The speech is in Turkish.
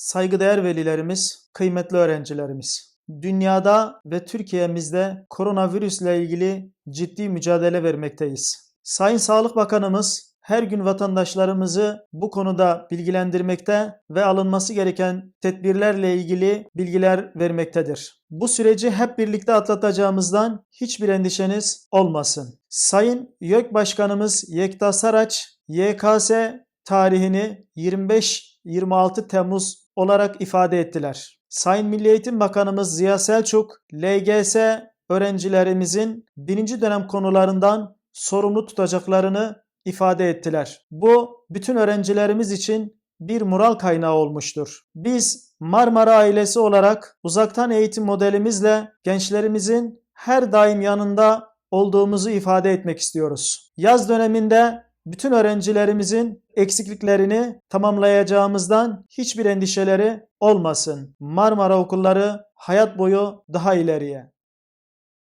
Saygıdeğer velilerimiz, kıymetli öğrencilerimiz. Dünyada ve Türkiye'mizde koronavirüsle ilgili ciddi mücadele vermekteyiz. Sayın Sağlık Bakanımız her gün vatandaşlarımızı bu konuda bilgilendirmekte ve alınması gereken tedbirlerle ilgili bilgiler vermektedir. Bu süreci hep birlikte atlatacağımızdan hiçbir endişeniz olmasın. Sayın YÖK Başkanımız Yekta Saraç, YKS tarihini 25-26 Temmuz olarak ifade ettiler. Sayın Milli Eğitim Bakanımız Ziya Selçuk, LGS öğrencilerimizin birinci dönem konularından sorumlu tutacaklarını ifade ettiler. Bu bütün öğrencilerimiz için bir moral kaynağı olmuştur. Biz Marmara ailesi olarak uzaktan eğitim modelimizle gençlerimizin her daim yanında olduğumuzu ifade etmek istiyoruz. Yaz döneminde bütün öğrencilerimizin eksikliklerini tamamlayacağımızdan hiçbir endişeleri olmasın. Marmara okulları hayat boyu daha ileriye.